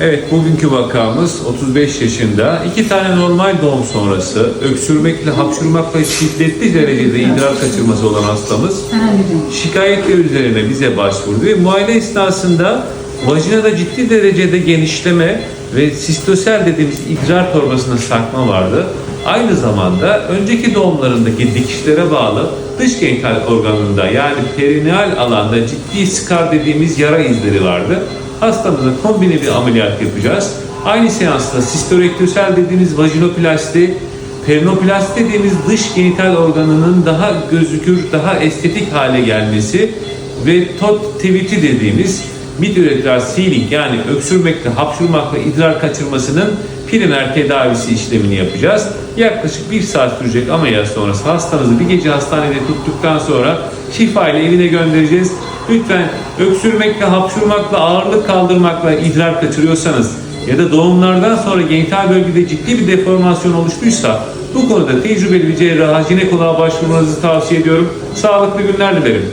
Evet, bugünkü vakamız 35 yaşında. iki tane normal doğum sonrası, öksürmekle, hapşurmakla şiddetli derecede idrar kaçırması olan hastamız şikayetler üzerine bize başvurdu ve muayene esnasında vajinada ciddi derecede genişleme ve sistosel dediğimiz idrar torbasında sarkma vardı. Aynı zamanda önceki doğumlarındaki dikişlere bağlı dış genital organında yani perineal alanda ciddi skar dediğimiz yara izleri vardı. Hastamıza kombine bir ameliyat yapacağız. Aynı seansta sistorektosel dediğimiz vajinoplasti, Perinoplasti dediğimiz dış genital organının daha gözükür, daha estetik hale gelmesi ve tot tiviti dediğimiz midüretral sealing yani öksürmekle, hapşurmakla idrar kaçırmasının primer tedavisi işlemini yapacağız. Yaklaşık bir saat sürecek ameliyat sonrası hastamızı bir gece hastanede tuttuktan sonra şifa ile evine göndereceğiz. Lütfen öksürmekle, hapşurmakla, ağırlık kaldırmakla idrar kaçırıyorsanız ya da doğumlardan sonra genital bölgede ciddi bir deformasyon oluştuysa bu konuda tecrübeli bir cerraha, jinekoloğa başvurmanızı tavsiye ediyorum. Sağlıklı günler dilerim.